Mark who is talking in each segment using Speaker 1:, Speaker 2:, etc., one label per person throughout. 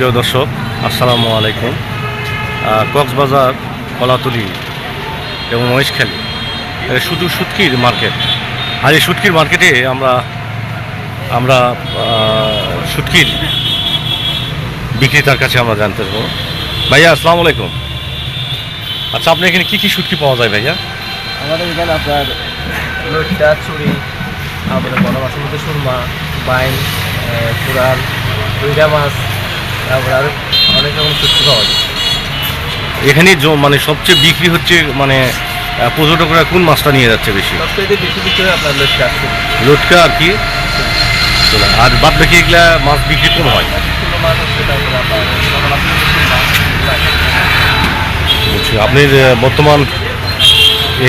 Speaker 1: প্রিয় দর্শক আসসালামু আলাইকুম। কক্সবাজার কলাতলি এবং মহেশখালী। শুধু সুটকির মার্কেট। আর এই সুটকির মার্কেটে আমরা আমরা আহ, শুটকির বিক্রেতার কাছে আমরা জানতে পারব। ভাইয়া আসসালামু আলাইকুম। আচ্ছা আপনি এখানে কী কী শুটকি পাওয়া যায় ভাইয়া?
Speaker 2: আমাদের এখানে আপনার চুরি তারপরে বড় মাছের মধ্যে সুরমা বাইন কুড়াল রুইডা মাছ তারপরে আরও অনেক রকম সবজি পাওয়া যায়।
Speaker 1: এখানে মানে সবচেয়ে বিক্রি হচ্ছে মানে পর্যটকরা কোন মাছটা নিয়ে যাচ্ছে বেশি?
Speaker 2: সবচেয়ে বেশি বিক্রি হয় আপনার চুরি
Speaker 1: আর কি? আর বাদ বাকি এগুলা মাছ বিক্রি কম হয়? আপনি বর্তমান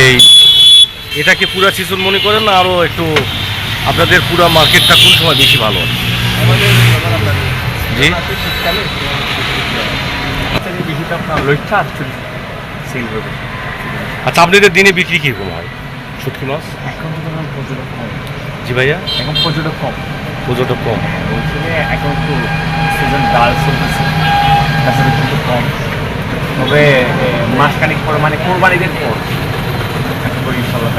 Speaker 1: এই এটাকে পুরা সিজন মনে করেন না আরও একটু আপনাদের পুরা মার্কেটটা কোন সময় বেশি ভালো?
Speaker 2: আমাদের আপনার
Speaker 1: জি।
Speaker 2: শীতকালে বেশিটা আপনার আর চুরি সেল হবে
Speaker 1: আচ্ছা আপনাদের দিনে বিক্রি কীরকম হয়? শুটকি মাছ?
Speaker 2: এখন পর্যটক কম
Speaker 1: জি ভাইয়া?
Speaker 2: এখন পর্যটক কম।
Speaker 1: পর্যটক কম
Speaker 2: এখন সিজন ডাল চলতেছে কিন্তু কম তবে মাসখানিক পর মানে কোরবানিদের পর। ইনশাল্লাহ।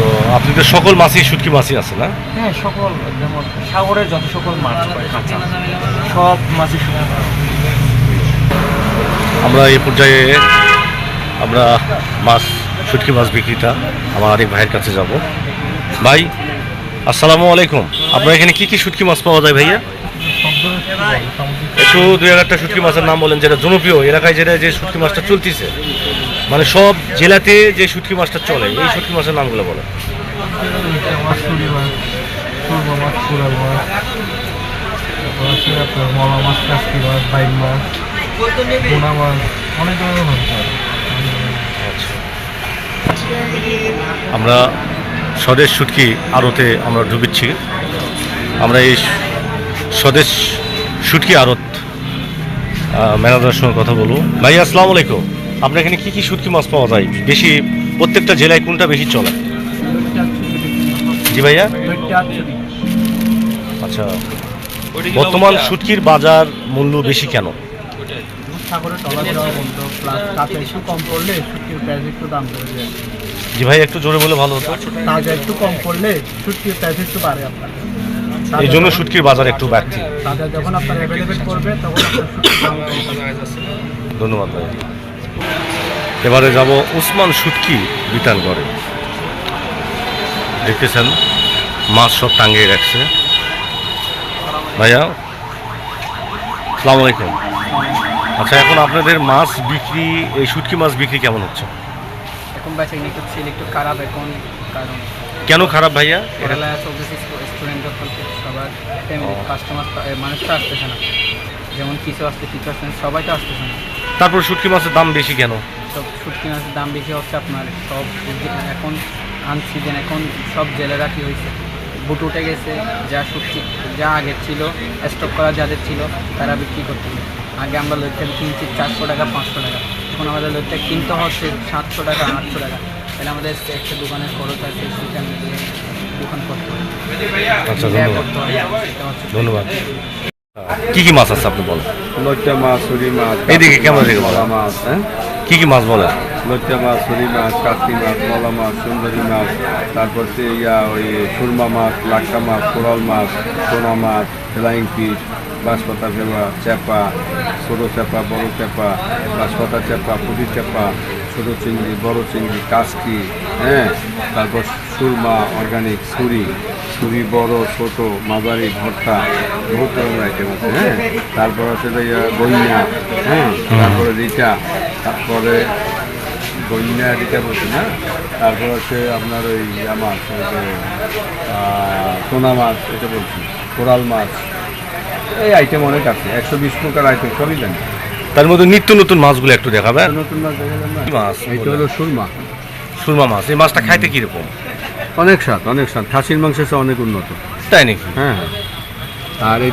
Speaker 1: তো আপনাদের সকল মাছই শুটকি মাছই আছে না?
Speaker 2: হ্যাঁ সকল যেমন সাগরের যত সকল মাছ কাঁচা সব মাছই শুকনো
Speaker 1: আমরা এই পর্যায়ে আমরা মাছ শুটকি মাছ বিক্রিটা আমার আরেক ভাইয়ের কাছে যাব। ভাই আসসালামু আলাইকুম। আপনার এখানে কি কি শুটকি মাছ পাওয়া যায় ভাইয়া? একটু দুই হাজারটা শুটকি মাছের নাম বলেন যেটা জনপ্রিয় এলাকায় যেটা যে শুটকি মাছটা চলতেছে। মানে সব জেলাতে যে শুটকি মাছটা চলে এই শুটকি মাছের নামগুলো
Speaker 3: মলা মাছ কাস্কি মাছ মাছ পোনা মাছ অনেক ধরনের পাওয়া যায়।
Speaker 1: আমরা স্বদেশ শুটকি আড়তে আমরা ঢুকেছি আমরা এই স্বদেশ শুটকি আড়ত ম্যানেজারের সঙ্গে কথা বলব। ভাই আসসালামু আলাইকুম। আপনার এখানে কি কি শুটকি মাছ পাওয়া যায়? বেশি প্রত্যেকটা জেলায় কোনটা বেশি চলে? জি ভাইয়া? আচ্ছা বর্তমান শুটকির বাজার মূল্য বেশি কেন? জি ভাই একটু জোরে বলে ভালো হতো।
Speaker 3: তাজা একটু কম পড়লে শুটকির প্রাইস একটু বাড়ে আপনার
Speaker 1: এই জন্য শুটকির বাজার একটু বাড়তি
Speaker 3: যখন আপনার করবে তখন।
Speaker 1: ধন্যবাদ ভাই এবারে যাব উসমান সুটকি বিতানগড়ে দেখতেছেন মাছ সব টাঙ্গিয়ে রাখছে। ভাইয়া সালাম আলাইকুম। আচ্ছা এখন আপনাদের মাছ বিক্রি এই শুটকি মাছ বিক্রি কেমন হচ্ছে?
Speaker 4: এখন বেচা কিনা একটু ছেলে একটু খারাপ এখন কারণ
Speaker 1: কেন খারাপ ভাইয়া?
Speaker 4: পড়ালেখা চলতেছে স্টুডেন্ট যখন সবার ফ্যামিলি কাস্টমার মানুষ তো আসতেছে না। যেমন কিছু আসতে কিছু আসতে সবাই তো আসতেছে না।
Speaker 1: তারপর শুটকি মাছের দাম বেশি কেন?
Speaker 4: সব শুটকি মাছের দাম বেশি হচ্ছে আপনার। সব যে- এখন আনসিজন এখন সব জেলেরা কী হয়েছে? বুট উঠে গেছে যা শুটকি যা আগের ছিল স্টক করা যাদের ছিল তারা বিক্রি করতেছে। আগে আমরা লইটটা কিনছি চারশো টাকা পাঁচশো টাকা। এখন আমাদের লইটটা কিনতে হচ্ছে সাতশো টাকা আটশো টাকা। তাহলে আমাদের একটা দোকানের খরচ আছে সেটা মিলিয়ে দোকান করতে হবে।
Speaker 1: আচ্ছা ধন্যবাদ। কি কি মাছ আছে আপনি বলেন?
Speaker 5: লইট্টা মাছ ছুরি মাছ
Speaker 1: এইদিকে ক্যামেরা দিকে
Speaker 5: মাছ হ্যাঁ?
Speaker 1: কি কি মাছ বলেন
Speaker 5: লইট্টা মাছ ছুরি মাছ কাতি মাছ, মলা মাছ, সুন্দরী মাছ, তারপর সে ইয়া, ওই সুরমা মাছ লাক্কা মাছ, কোরাল মাছ, সোনা মাছ, ফ্লাইং ফিশ, বাঁশপাতা ফেবা চেপা ছোটো চেপা বড় চেপা বাঁশপাতা চেপা পুঁটি চেপা ছোটো চিংড়ি, বড় চিংড়ি, কাসকি হ্যাঁ? তারপর সুরমা, অর্গানিক, ছুরি ছুরি বড়, ছোট, মাঝারি, ভর্তা, বহুত ধরনের আইটেম আছে হ্যাঁ? তারপর আছে যে ইয়া গইনা হ্যাঁ? তারপরে রিটা তারপরে গইনা রিটা বলছি না তারপর হচ্ছে আপনার ওই ইয়া মাছ সোনা মাছ এটা বলছি কোরাল মাছ এই আইটেম অনেক আছে একশো বিশ প্রকার আইটেম সবই জানি।
Speaker 1: তার মধ্যে নিত্য নতুন মাছগুলো একটু দেখাবেন।
Speaker 5: নতুন মাছ দেখালাম না।
Speaker 1: কি মাছ?
Speaker 5: এইটা হলো সুরমা।
Speaker 1: সুরমা মাছ এই মাছটা খাইতে কীরকম?
Speaker 5: অনেক স্বাদ অনেক স্বাদ। খাসির মাংসের অনেক উন্নত।
Speaker 1: তাই নাকি?
Speaker 5: হ্যাঁ। আর এই